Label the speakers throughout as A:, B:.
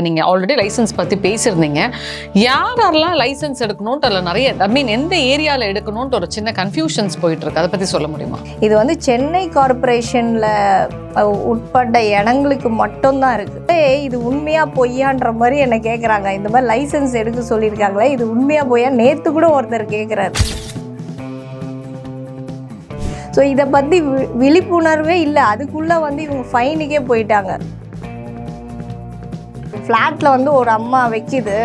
A: இருக்குது நீங்கள் already licence பற்றி பேசியிருந்தீங்க. யார் யாரெல்லாம் லைசன்ஸ் எடுக்கணும்ட்டு அதில் நிறைய ஐ மீன் எந்த ஏரியாவில் எடுக்கணும்ட்டு ஒரு சின்ன கன்ஃபியூஷன்ஸ் போயிட்டுருக்கு. அதை பற்றி சொல்ல முடியுமா?
B: இது வந்து சென்னை கார்பரேஷனில் உட்பட்ட இடங்களுக்கு மட்டும்தான் இருக்குது இது உண்மையா பொய்யான்ற மாதிரி என்னை கேட்குறாங்க இந்த மாதிரி லைசன்ஸ் எடுக்க சொல்லியிருக்காங்களே இது உண்மையாக பொய்யா? நேற்று கூட ஒருத்தர் கேட்குறாரு ஸோ இதை பற்றி வி- விழிப்புணர்வே இல்லை. அதுக்குள்ளே வந்து இவங்க ஃபைனுக்கே போயிட்டாங்க. ஃப்ளாட்டில் வந்து ஒரு அம்மா வைக்குது.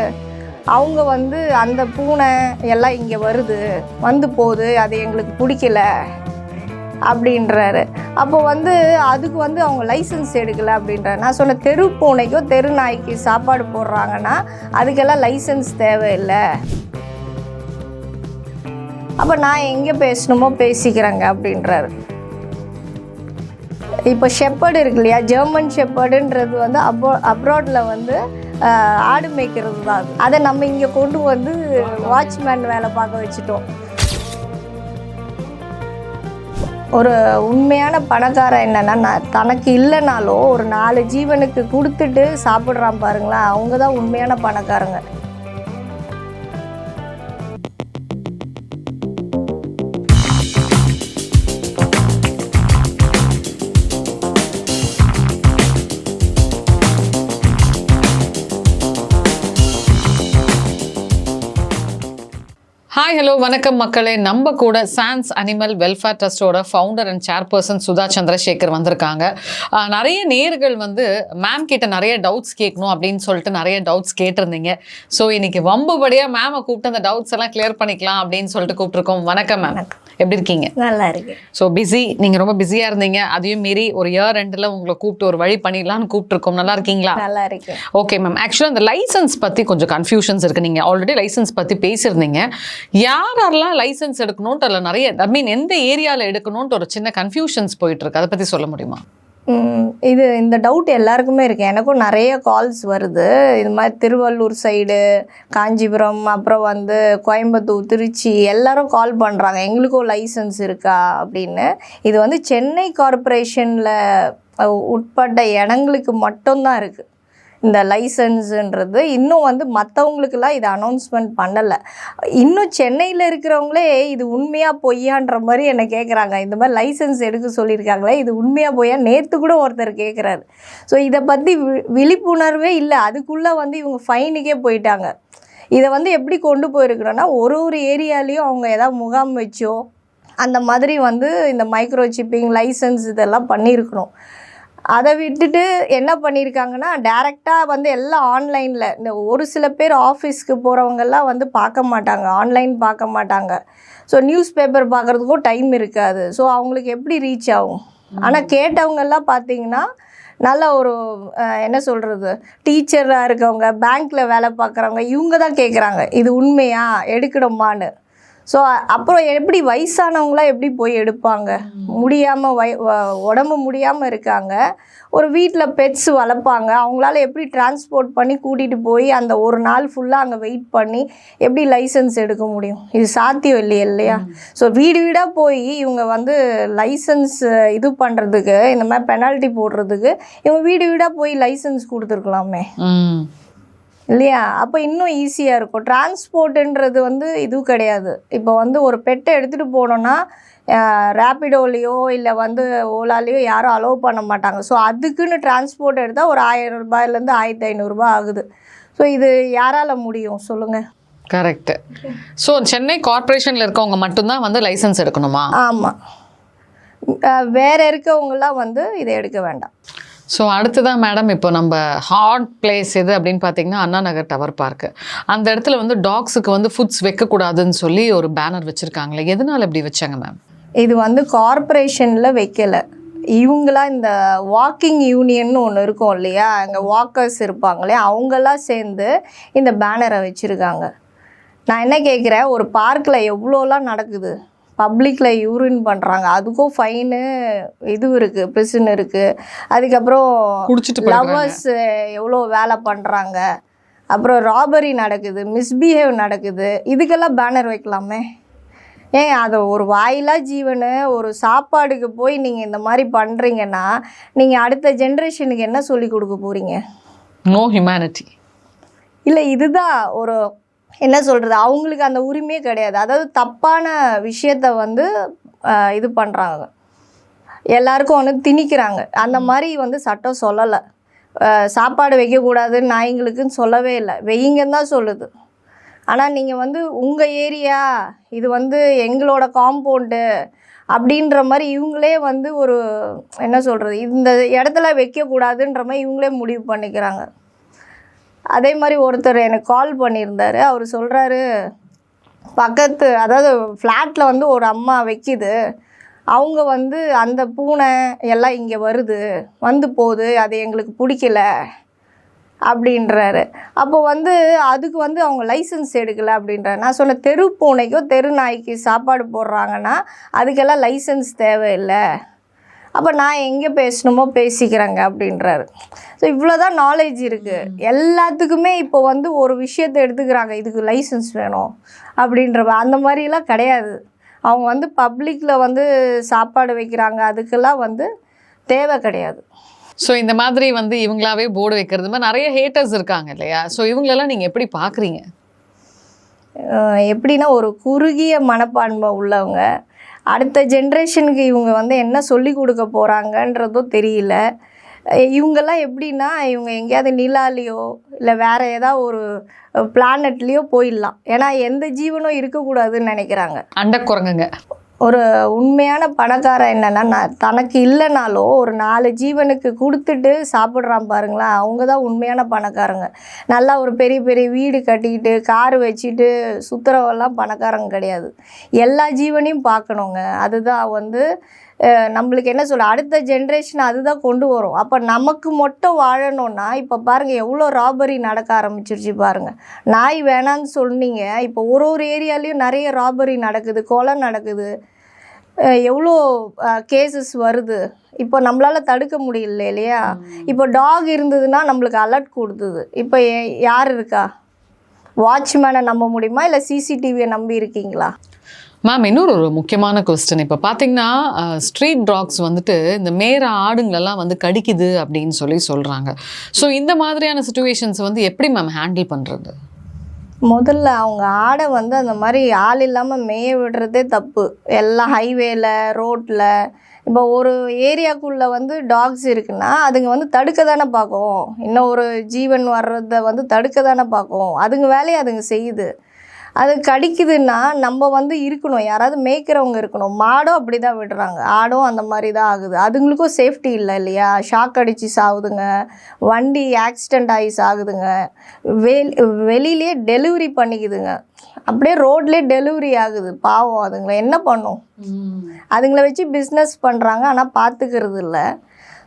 B: அவங்க வந்து அந்த பூனை எல்லாம் இங்கே வருது. வந்து போகுது அது எங்களுக்கு பிடிக்கல அப்படின்றாரு. அப்போ வந்து அதுக்கு வந்து அவங்க லைசன்ஸ் எடுக்கல அப்படின்றாரு. நான் சொன்ன தெரு பூனைக்கோ தெரு நாய்க்கு சாப்பாடு போடுறாங்கன்னா அதுக்கெல்லாம் லைசன்ஸ் தேவையில்லை. அப்போ நான் எங்கே பேசணுமோ பேசிக்கிறேங்க அப்படின்றாரு. இப்போ ஷெப்பர்டு இருக்கு இல்லையா? ஜெர்மன் ஷெப்பர்டுன்றது வந்து அப்ரோ அப்ராடில் வந்து ஆடு மேய்க்கிறது தான் அது. அதை நம்ம இங்கே கொண்டு வந்து வாட்ச்மேன் வேலை பார்க்க வச்சுட்டோம். ஒரு உண்மையான பணக்காரன் என்னென்னா நான் தனக்கு இல்லைனாலும் ஒரு நாலு ஜீவனுக்கு கொடுத்துட்டு சாப்பிட்றான் பாருங்களேன். அவங்க தான் உண்மையான பணக்காரங்க.
A: ஹாய் ஹலோ வணக்கம் மக்களே. நம்ம கூட chance animal welfare ட்ரஸ்டோட founder and chairperson Sudha Chandrasekhar வந்திருக்காங்க. நிறைய நேர்கள் வந்து மேம் கிட்ட நிறைய டவுட்ஸ் கேட்கணும் அப்படின்னு சொல்லிட்டு நிறைய டவுட்ஸ் கேட்டிருந்தீங்க. ஸோ இன்னைக்கு வம்புபடியாக மேமை கூப்பிட்டு அந்த டவுட்ஸ் எல்லாம் கிளியர் பண்ணிக்கலாம் அப்படின்னு சொல்லிட்டு கூப்பிட்டுருக்கோம். வணக்கம் மேம் எப்படி இருக்கீங்க?
B: நல்லா இருக்கு
A: ஸோ பிஸி நீங்கள் ரொம்ப பிஸியாக இருந்தீங்க. அதையும் மீறி ஒரு இயர் ரெண்டில் உங்களை கூப்பிட்டு ஒரு வழி பண்ணிடலாம்னு கூப்பிட்டுருக்கோம். நல்லா இருக்கீங்களா?
B: நல்லா இருக்கு
A: ஓகே மேம் ஆக்சுவலாக அந்த லைசன்ஸ் பற்றி கொஞ்சம் கன்ஃபியூஷன்ஸ் இருக்குது நீங்கள் ஆல்ரெடி லைசன்ஸ் பற்றி பேசியிருந்தீங்க. யார் யாரெல்லாம் லைசன்ஸ் எடுக்கணும்ட்டு அதில் நிறைய ஐ மீன் எந்த ஏரியாவில் எடுக்கணும்ட்டு ஒரு சின்ன கன்ஃபியூஷன்ஸ் போயிட்டு இருக்கு. அதை பற்றி சொல்ல முடியுமா?
B: இது இந்த டவுட் எல்லாருக்குமே இருக்குது எனக்கும் நிறைய கால்ஸ் வருது. இது மாதிரி திருவள்ளூர் சைடு காஞ்சிபுரம் அப்புறம் வந்து கோயம்புத்தூர் திருச்சி எல்லாரும் கால் பண்ணுறாங்க எங்களுக்கும் லைசன்ஸ் இருக்கா அப்படின்னு. இது வந்து சென்னை கார்ப்பரேஷனில் உட்பட்ட இடங்களுக்கு மட்டும்தான் இருக்குது இந்த லைசன்ஸுன்றது இன்னும் வந்து மற்றவங்களுக்கெல்லாம் இது அனௌன்ஸ்மெண்ட் பண்ணலை. இன்னும் சென்னையில் இருக்கிறவங்களே இது உண்மையாக பொய்யான்ற மாதிரி என்னை கேட்குறாங்க இந்த மாதிரி லைசன்ஸ் எடுக்க சொல்லியிருக்காங்களே இது உண்மையாக பொய்யா? நேற்று கூட ஒருத்தர் கேட்குறாரு ஸோ இதை பற்றி வி விழிப்புணர்வே இல்லை. அதுக்குள்ளே வந்து இவங்க ஃபைனுக்கே போயிட்டாங்க. இதை வந்து எப்படி கொண்டு போயிருக்கிறோன்னா ஒரு ஒரு ஏரியாலேயும் அவங்க ஏதாவது முகாம் வச்சோ அந்த மாதிரி வந்து இந்த மைக்ரோ சிப்பிங் லைசன்ஸ் இதெல்லாம் பண்ணியிருக்கணும். அதை விட்டுட்டு என்ன பண்ணியிருக்காங்கன்னா டேரெக்டாக வந்து எல்லாம் ஆன்லைனில் இந்த ஒரு சில பேர் ஆஃபீஸ்க்கு போகிறவங்கெல்லாம் வந்து பார்க்க மாட்டாங்க. ஆன்லைன் பார்க்க மாட்டாங்க. ஸோ நியூஸ் பேப்பர் பார்க்குறதுக்கும் டைம் இருக்காது. ஸோ அவங்களுக்கு எப்படி ரீச் ஆகும்? ஆனால் கேட்டவங்கெல்லாம் பார்த்தீங்கன்னா நல்ல ஒரு என்ன சொல்கிறது டீச்சராக இருக்கவங்க பேங்க்கில் வேலை பார்க்குறவங்க இவங்க தான் கேட்குறாங்க. இது உண்மையா? எடுக்கணுமான்னு. ஸோ அப்புறம் எப்படி வயசானவங்களாம் எப்படி போய் எடுப்பாங்க? முடியாமல் வய உடம்பு முடியாமல் இருக்காங்க. ஒரு வீட்டில் பெட்ஸ் வளர்ப்பாங்க. அவங்களால எப்படி டிரான்ஸ்போர்ட் பண்ணி கூட்டிகிட்டு போய் அந்த ஒரு நாள் ஃபுல்லாக அங்கே வெயிட் பண்ணி எப்படி லைசன்ஸ் எடுக்க முடியும்? இது சாத்தியம் இல்லையா இல்லையா? ஸோ வீடு வீடாக போய் இவங்க வந்து லைசன்ஸ் இது பண்ணுறதுக்கு இந்த மாதிரி பெனால்ட்டி போடுறதுக்கு இவங்க வீடு வீடாக போய் லைசன்ஸ் கொடுத்துருக்கலாமே. இல்லையா? அப்போ இன்னும் ஈஸியாக இருக்கும். டிரான்ஸ்போர்ட்டுன்றது வந்து இதுவும் கிடையாது. இப்போ வந்து ஒரு பெட்டை எடுத்துகிட்டு போனோன்னா ரேப்பிடோலேயோ இல்லை வந்து ஓலாலேயோ யாரும் அலோவ் பண்ண மாட்டாங்க. ஸோ அதுக்குன்னு டிரான்ஸ்போர்ட் எடுத்தால் ஒரு ஆயிரம் ரூபாயிலேருந்து ஆயிரத்தி ஐநூறுரூபா ஆகுது. ஸோ இது யாரால் முடியும்? சொல்லுங்கள்
A: கரெக்ட் ஸோ சென்னை கார்ப்பரேஷனில் இருக்கவங்க மட்டும்தான் வந்து லைசன்ஸ் எடுக்கணுமா?
B: ஆமாம் வேற இருக்கவங்களாம் வந்து இதை எடுக்க வேண்டாம்.
A: ஸோ அடுத்ததான் மேடம் இப்போ நம்ம ஹாட் பிளேஸ் எது அப்படின்னு பார்த்தீங்கன்னா அண்ணா நகர் டவர் பார்க்கு அந்த இடத்துல வந்து டாக்ஸுக்கு வந்து ஃபுட்ஸ் வைக்கக்கூடாதுன்னு சொல்லி ஒரு பேனர் வச்சுருக்காங்களே. எதனால் இப்படி வச்சாங்க மேம்
B: இது வந்து கார்ப்பரேஷனில் வைக்கலை. இவங்களாம் இந்த வாக்கிங் யூனியன் ஒன்று இருக்கும் இல்லையா? அங்கே வாக்கர்ஸ் இருப்பாங்களே அவங்களாம் சேர்ந்து இந்த பேனரை வச்சுருக்காங்க. நான் என்ன கேட்குறேன் ஒரு பார்க்கில் எவ்வளோலாம் நடக்குது? பப்ளிக்கில் யூரின் பண்ணுறாங்க அதுக்கும் ஃபைனு இது இருக்குது பிரிசன் இருக்குது அதுக்கப்புறம். லவ்வர்ஸ் எவ்வளோ வேலை பண்ணுறாங்க அப்புறம் ராபரி நடக்குது மிஸ்பிஹேவ் நடக்குது. இதுக்கெல்லாம் பேனர் வைக்கலாமே. ஏன் அது ஒரு வாயிலா ஜீவனு ஒரு சாப்பாடுக்கு போய் நீங்கள் இந்த மாதிரி பண்ணுறீங்கன்னா நீங்கள் அடுத்த ஜென்ரேஷனுக்கு என்ன சொல்லி கொடுக்க போகிறீங்க
A: நோ ஹியூமனிட்டி
B: இல்லை இதுதான் ஒரு என்ன சொல்கிறது அவங்களுக்கு அந்த உரிமையே கிடையாது. அதாவது தப்பான விஷயத்த வந்து இது பண்ணுறாங்க எல்லாருக்கும் வந்து திணிக்கிறாங்க. அந்த மாதிரி வந்து சட்டம் சொல்லலை. சாப்பாடு வைக்கக்கூடாதுன்னு நாய்ங்களுக்குன்னு சொல்லவே இல்லை. வெய்யுங்கன்னு தான் சொல்லுது. ஆனால் நீங்கள் வந்து உங்கள் ஏரியா இது வந்து எங்களோட காம்பவுண்டு அப்படின்ற மாதிரி இவங்களே வந்து ஒரு என்ன சொல்கிறது இந்த இடத்துல வைக்கக்கூடாதுன்ற மாதிரி இவங்களே முடிவு பண்ணிக்கிறாங்க. அதே மாதிரி ஒருத்தர் எனக்கு கால் பண்ணியிருந்தாரு. அவர் சொல்கிறாரு பக்கத்து அதாவது ஃப்ளாட்டில் வந்து ஒரு அம்மா வைக்கிது. அவங்க வந்து அந்த பூனை எல்லாம் இங்கே வருது. வந்து போகுது அது எங்களுக்கு பிடிக்கல அப்படின்றாரு. அப்போ வந்து அதுக்கு வந்து அவங்க லைசன்ஸ் எடுக்கலை அப்படின்றாரு. நான் சொன்ன தெரு பூனைக்கோ தெரு நாய்க்கு சாப்பாடு போடுறாங்கன்னா அதுக்கெல்லாம் லைசன்ஸ் தேவையில்லை. அப்போ நான் எங்கே பேசணுமோ பேசிக்கிறேங்க அப்படின்றாரு. ஸோ இவ்வளோதான் நாலேஜ் இருக்குது எல்லாத்துக்குமே இப்போ வந்து ஒரு விஷயத்தை எடுத்துக்கிறாங்க. இதுக்கு லைசன்ஸ் வேணும் அப்படின்ற மா- அந்த மாதிரிலாம் கிடையாது. அவங்க வந்து பப்ளிக்கில் வந்து சாப்பாடு வைக்கிறாங்க. அதுக்கெல்லாம் வந்து தேவை கிடையாது.
A: ஸோ இந்த மாதிரி வந்து இவங்களாவே போர்டு வைக்கிறது. மாதிரி நிறைய ஹேட்டர்ஸ் இருக்காங்க இல்லையா? ஸோ இவங்களெல்லாம் நீங்கள் எப்படி பார்க்குறீங்க
B: எப்படின்னா ஒரு குறுகிய மனப்பான்மை உள்ளவங்க. அடுத்த ஜென்ரேஷனுக்கு இவங்க வந்து என்ன சொல்லி கொடுக்க போகிறாங்கன்றதும் தெரியல. இவங்கெல்லாம் எப்படின்னா இவங்க எங்கேயாவது நிலாலேயோ இல்லை வேறு ஏதாவது ஒரு பிளானட்லேயோ போயிடலாம். ஏன்னா எந்த ஜீவனும் இருக்கக்கூடாதுன்னு நினைக்கிறாங்க.
A: அண்டக்குரங்குங்க
B: ஒரு உண்மையான பணக்காரன் என்னென்னா நான் தனக்கு இல்லைனாலும் ஒரு நாலு ஜீவனுக்கு கொடுத்துட்டு சாப்பிட்றான் பாருங்களேன் அவங்க தான் உண்மையான பணக்காரங்க. நல்லா ஒரு பெரிய பெரிய வீடு கட்டிக்கிட்டு கார் வச்சுட்டு சுற்றுறவெல்லாம் பணக்காரங்க கிடையாது. எல்லா ஜீவனையும் பார்க்கணுங்க. அதுதான் வந்து நம்மளுக்கு என்ன சொல்ல அடுத்த ஜென்ரேஷன் அதுதான் கொண்டு வரும். அப்போ நமக்கு மட்டும் வாழணும்னா இப்போ பாருங்கள் எவ்வளோ ராபரி நடக்க ஆரம்பிச்சிருச்சு பாருங்கள் நாய் வேணான்னு சொன்னீங்க இப்போ ஒரு ஒரு ஏரியாலையும் நிறைய ராபரி நடக்குது கொலை நடக்குது. எவ்வளோ கேசஸ் வருது. இப்போ நம்மளால் தடுக்க முடியல இல்லையா? இப்போ டாக் இருந்ததுன்னா நம்மளுக்கு அலர்ட் கொடுத்தது. இப்போ யார் இருக்கா? வாட்ச்மேனை நம்ப முடியுமா? இல்லை சிசிடிவியை நம்பி இருக்கீங்களா?
A: மேம் இன்னொரு ஒரு முக்கியமான கொஸ்டின் இப்போ பார்த்தீங்கன்னா ஸ்ட்ரீட் டாக்ஸ் வந்துட்டு இந்த மேற ஆடுங்களெல்லாம் வந்து கடிக்குது அப்படின்னு சொல்லி சொல்கிறாங்க ஸோ இந்த மாதிரியான சுச்சுவேஷன்ஸ் வந்து எப்படி மேம் ஹேண்டில் பண்ணுறது
B: முதல்ல அவங்க ஆடை வந்து அந்த மாதிரி ஆள் இல்லாமல் மேய விடுறதே தப்பு. எல்லாம் ஹைவேல ரோட்டில் இப்போ ஒரு ஏரியாக்குள்ளே வந்து டாக்ஸ் இருக்குன்னா அதுங்க வந்து தடுக்க தானே பார்க்கும். இன்னும் ஒரு ஜீவன் வர்றதை வந்து தடுக்க தானே பார்க்கும். அதுங்க வேலையை அதுங்க செய்யுது. அது கடிக்குதுன்னா நம்ம வந்து இருக்கணும். யாராவது மேய்க்கிறவங்க இருக்கணும். மாடும் அப்படி தான் விடுறாங்க. ஆடும் அந்த மாதிரி தான் ஆகுது. அதுங்களுக்கும் சேஃப்டி இல்லை இல்லையா? ஷாக் அடித்து சாகுதுங்க வண்டி ஆக்சிடெண்ட் ஆகி சாகுதுங்க. வெள் வெளியிலே டெலிவரி பண்ணிக்குதுங்க. அப்படியே ரோட்லேயே டெலிவரி ஆகுது. பாவம் அதுங்களை. என்ன பண்ணும்? அதுங்கள வச்சு பிஸ்னஸ் பண்ணுறாங்க ஆனால் பார்த்துக்கிறது இல்லை.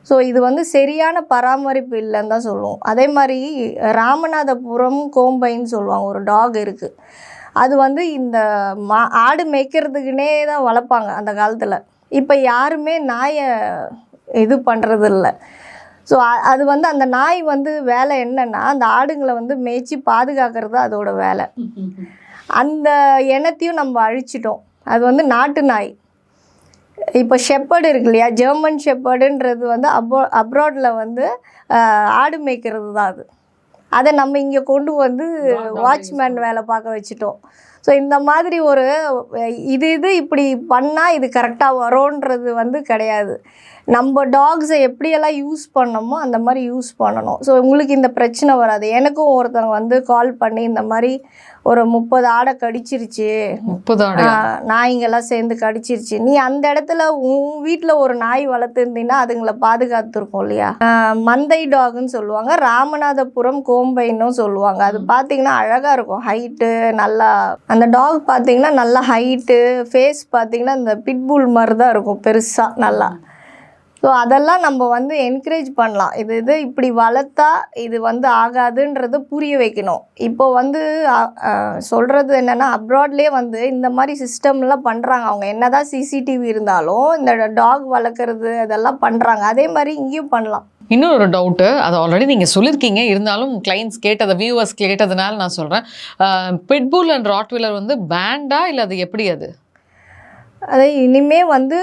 B: ஸோ இது வந்து சரியான பராமரிப்பு இல்லைன்னு தான் சொல்லுவோம். அதே மாதிரி ராமநாதபுரம் கோம்பைன்னு சொல்லுவாங்க. ஒரு டாக் இருக்குது அது வந்து இந்த மா ஆடு மேய்க்கிறதுக்குனே தான் வளர்ப்பாங்க அந்த காலத்தில். இப்போ யாருமே நாயை இது பண்ணுறது இல்லை ஸோ அது வந்து அந்த நாய் வந்து வேலை என்னன்னா அந்த ஆடுங்களை வந்து மேய்ச்சி பாதுகாக்கிறது தான் அதோட வேலை. அந்த இனத்தையும் நம்ம அழிச்சிட்டோம். அது வந்து நாட்டு நாய். இப்போ ஷெப்பர்டு இருக்கு இல்லையா? ஜெர்மன் ஷெப்பர்டுன்றது வந்து அப்ரோ அப்ராடில் வந்து ஆடு மேய்க்கிறது தான் அது. அதை நம்ம இங்கே கொண்டு வந்து வாட்ச்மேன் வேலை பார்க்க வச்சுட்டோம். ஸோ இந்த மாதிரி ஒரு இது இது இப்படி பண்ணால் இது கரெக்டாக வரும்ன்றது வந்து கிடையாது. நம்ம டாக்ஸை எப்படியெல்லாம் யூஸ் பண்ணோமோ அந்த மாதிரி யூஸ் பண்ணணும். ஸோ உங்களுக்கு இந்த பிரச்சனை வராது. எனக்கும் ஒருத்தவங்க வந்து கால் பண்ணி இந்த மாதிரி ஒரு முப்பது ஆடை கடிச்சிருச்சு.
A: முப்பது ஆடு.
B: நாய்ங்கெல்லாம் சேர்ந்து கடிச்சிருச்சு. நீ அந்த இடத்துல உன் வீட்டில் ஒரு நாய் வளர்த்துருந்தீங்கன்னா அதுங்களை பாதுகாத்துருக்கும் இல்லையா? மந்தை டாக்னு சொல்லுவாங்க. ராமநாதபுரம் கோம்பைன்னும் சொல்லுவாங்க. அது பார்த்தீங்கன்னா அழகாக இருக்கும். ஹைட்டு நல்லா அந்த டாக் பார்த்தீங்கன்னா நல்லா ஹைட்டு ஃபேஸ் பார்த்தீங்கன்னா இந்த பிட்புல் மாதிரி தான் இருக்கும். பெருசாக நல்லா. ஸோ அதெல்லாம் நம்ம வந்து என்கரேஜ் பண்ணலாம். இது இது இப்படி வளர்த்தா இது வந்து ஆகாதுன்றது புரிய வைக்கணும். இப்போ வந்து சொல்கிறது என்னென்னா அப்ராட்லேயே வந்து இந்த மாதிரி சிஸ்டம்லாம் பண்ணுறாங்க அவங்க என்னதான் சிசிடிவி இருந்தாலும் இந்த டாக் வளர்க்குறது அதெல்லாம் பண்ணுறாங்க அதே மாதிரி இங்கேயும் பண்ணலாம்.
A: இன்னொரு டவுட்டு அது ஆல்ரெடி நீங்கள் சொல்லியிருக்கீங்க. இருந்தாலும் கிளைண்ட்ஸ் கேட்டதை வியூவர்ஸ் கேட்டதுனால நான் சொல்கிறேன் பிட்பூல் அண்ட் ராட்வீலர் வந்து பேண்டா இல்லை அது எப்படி அது?
B: அதே இனிமே வந்து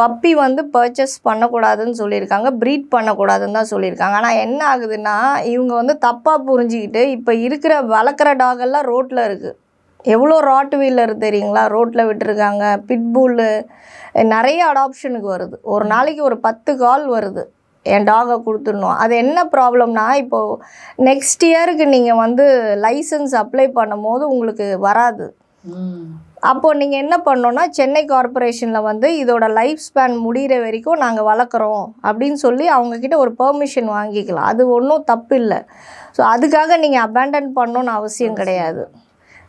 B: பப்பி வந்து பர்ச்சேஸ் பண்ணக்கூடாதுன்னு சொல்லியிருக்காங்க. ப்ரீட் பண்ணக்கூடாதுன்னு தான் சொல்லியிருக்காங்க. ஆனால் என்ன ஆகுதுன்னா இவங்க வந்து தப்பாக புரிஞ்சுக்கிட்டு இப்போ இருக்கிற வளர்க்குற டாக் எல்லாம் ரோட்டில் இருக்குது எவ்வளோ ராட் வீலர் தெரியுங்களா? ரோட்டில் விட்டுருக்காங்க. பிட்புல்லு நிறைய அடாப்ஷனுக்கு வருது. ஒரு நாளைக்கு ஒரு பத்து கால் வருது. என் டாகை கொடுத்துடணும். அது என்ன ப்ராப்ளம்னா இப்போது நெக்ஸ்ட் இயருக்கு நீங்கள் வந்து லைசன்ஸ் அப்ளை பண்ணும்போது உங்களுக்கு வராது. அப்போ நீங்கள் என்ன பண்ணோன்னா சென்னை கார்ப்பரேஷனில் வந்து இதோட லைஃப் ஸ்பேன் முடிகிற வரைக்கும் நாங்கள் வளர்க்குறோம் அப்படின்னு சொல்லி அவங்கக்கிட்ட ஒரு பெர்மிஷன் வாங்கிக்கலாம். அது ஒன்றும் தப்பு இல்லை. ஸோ அதுக்காக நீங்கள் அபேண்டன் பண்ணணும்னு அவசியம் கிடையாது.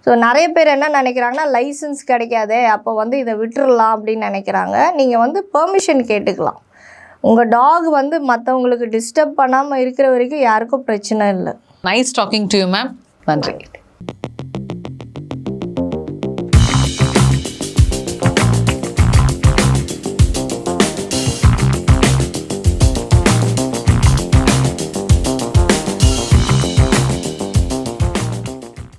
B: ஸோ நிறைய பேர் என்ன நினைக்கிறாங்கன்னா லைசன்ஸ் கிடைக்காதே அப்போ வந்து இதை விட்டுறலாம் அப்படின்னு நினைக்கிறாங்க. நீங்கள் வந்து பெர்மிஷன் கேட்டுக்கலாம். உங்கள் டாக் வந்து மற்றவங்களுக்கு டிஸ்டர்ப் பண்ணாமல் இருக்கிற வரைக்கும் யாருக்கும் பிரச்சனை இல்லை.
A: Nice talking to you ma'am நன்றி.